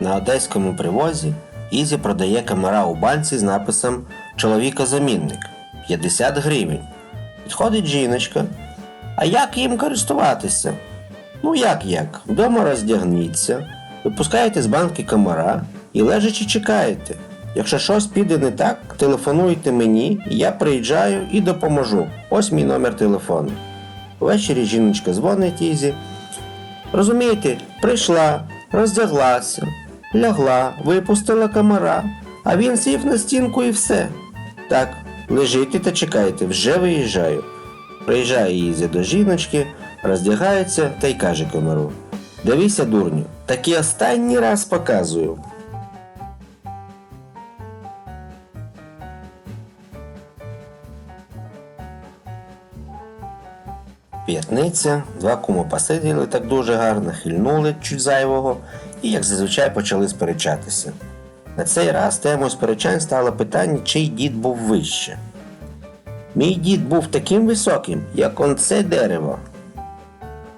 На одеському привозі Ізі продає камера у банці з написом Чоловіка-замінник 50 гривень. Підходить жіночка. А як їм користуватися? Ну як як? Вдома роздягніться, випускаєте з банки комара і лежачи чекаєте. Якщо щось піде не так, телефонуйте мені, я приїжджаю і допоможу. Ось мій номер телефону. Ввечері жіночка дзвонить Ізі. Розумієте, прийшла, роздяглася, лягла, випустила комара, а він сів на стінку і все. Так, лежите та чекайте, вже виїжджаю. Приїжджає Ізя до жіночки, роздягається та й каже комару. Дивися, дурню, таки останній раз показую. П'ятниця, два куми посиділи так дуже гарно, хильнули чуть зайвого і, як зазвичай, почали сперечатися. На цей раз темою сперечань стало питання, чий дід був вище. Мій дід був таким високим, як он це дерево.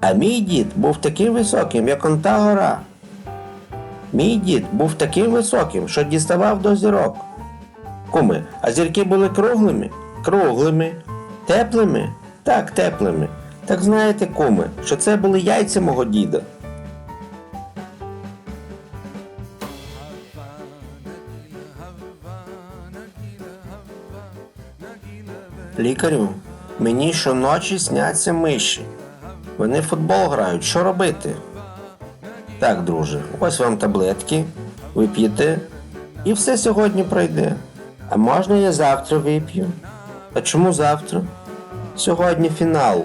А мій дід був таким високим, як он та гора. Мій дід був таким високим, що діставав до зірок. Куми, а зірки були круглими? Круглими. Теплими? Так, теплими. Так знаєте, куми, що це були яйця мого діда. Лікарю, мені щоночі сняться миші. Вони в футбол грають. Що робити? Так, друже, ось вам таблетки, вип'єте, і все сьогодні пройде. А можна я завтра вип'ю? А чому завтра? Сьогодні фінал.